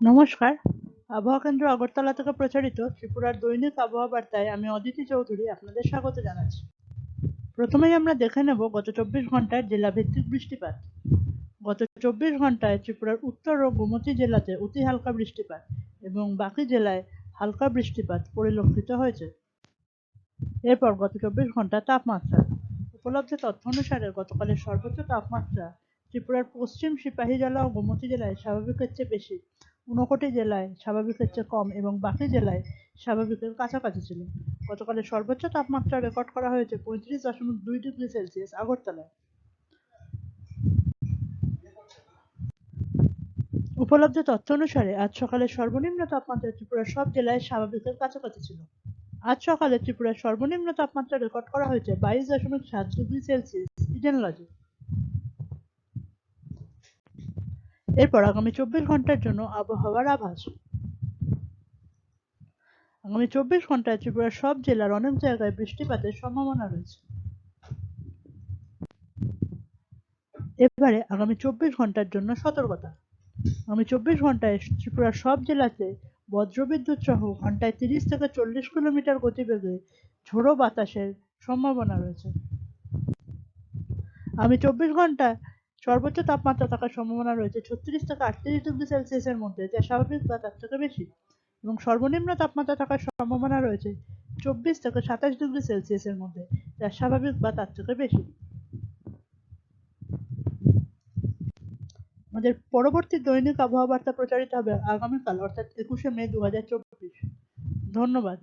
নমস্কার। আবহাওয়া কেন্দ্র আগরতলা থেকে প্রচারিত ত্রিপুরার দৈনিক আবহাওয়া বার্তায় আমি অদিতি চৌধুরী আপনাদের স্বাগত জানাচ্ছি। প্রথমেই আমরা দেখে নেব গত চব্বিশ ঘন্টায় জেলাভিত্তিক বৃষ্টিপাত। গত চব্বিশ ঘন্টায় ত্রিপুরার উত্তর ও গোমতী জেলাতে অতি হালকা বৃষ্টিপাত এবং বাকি জেলায় হালকা বৃষ্টিপাত পরিলক্ষিত হয়েছে। এরপর গত চব্বিশ ঘণ্টা তাপমাত্রা। উপলব্ধ তথ্য অনুসারে গতকালের সর্বোচ্চ তাপমাত্রা ত্রিপুরার পশ্চিম সিপাহী জেলা ও গোমতী জেলায় স্বাভাবিকের চেয়ে বেশি। ঊনকোটি জেলায় স্বাভাবিকের চেয়ে কম এবং বাকি জেলায় স্বাভাবিকের কাছাকাছি ছিল। গতকালের সর্বোচ্চ তাপমাত্রা রেকর্ড করা হয়েছে পঁয়ত্রিশ দশমিক দুই ডিগ্রি সেলসিয়াস আগরতলায়। উপলব্ধ তথ্য অনুসারে আজ সকালে সর্বনিম্ন তাপমাত্রা ত্রিপুরার সব জেলায় স্বাভাবিকের কাছাকাছি ছিল। আজ সকালে ত্রিপুরার সর্বনিম্ন তাপমাত্রা রেকর্ড করা হয়েছে বাইশ দশমিক সাত ডিগ্রি সেলসিয়াস ইডেন লজে। এরপর আগামী চব্বিশ ঘণ্টার জন্য আবহাওয়ার আভাস। আগামী চব্বিশ ঘন্টায় ত্রিপুরার সব জেলার অনেক জায়গায় বৃষ্টিপাতের সম্ভাবনা রয়েছে। এবারে আগামী চব্বিশ ঘণ্টার জন্য সতর্কতা। আগামী চব্বিশ ঘন্টায় ত্রিপুরার সব জেলাতে বজ্রবিদ্যুৎ সহ ঘন্টায় তিরিশ থেকে চল্লিশ কিলোমিটার গতিবেগে ঝোড়ো বাতাসের সম্ভাবনা রয়েছে। আমি চব্বিশ ঘন্টায় সর্বোচ্চ তাপমাত্রা থাকার সম্ভাবনা রয়েছে ছত্রিশ থেকে আটত্রিশ ডিগ্রি সেলসিয়াসের মধ্যে, যা স্বাভাবিক বা তার থেকে বেশি। এবং সর্বনিম্ন তাপমাত্রা থাকার সম্ভাবনা রয়েছে চব্বিশ থেকে সাতাশ ডিগ্রি সেলসিয়াসের মধ্যে, যা স্বাভাবিক বা তার থেকে বেশি। আমাদের পরবর্তী দৈনিক আবহাওয়া বার্তা প্রচারিত হবে আগামীকাল, অর্থাৎ একুশে মে দু হাজার চব্বিশ। ধন্যবাদ।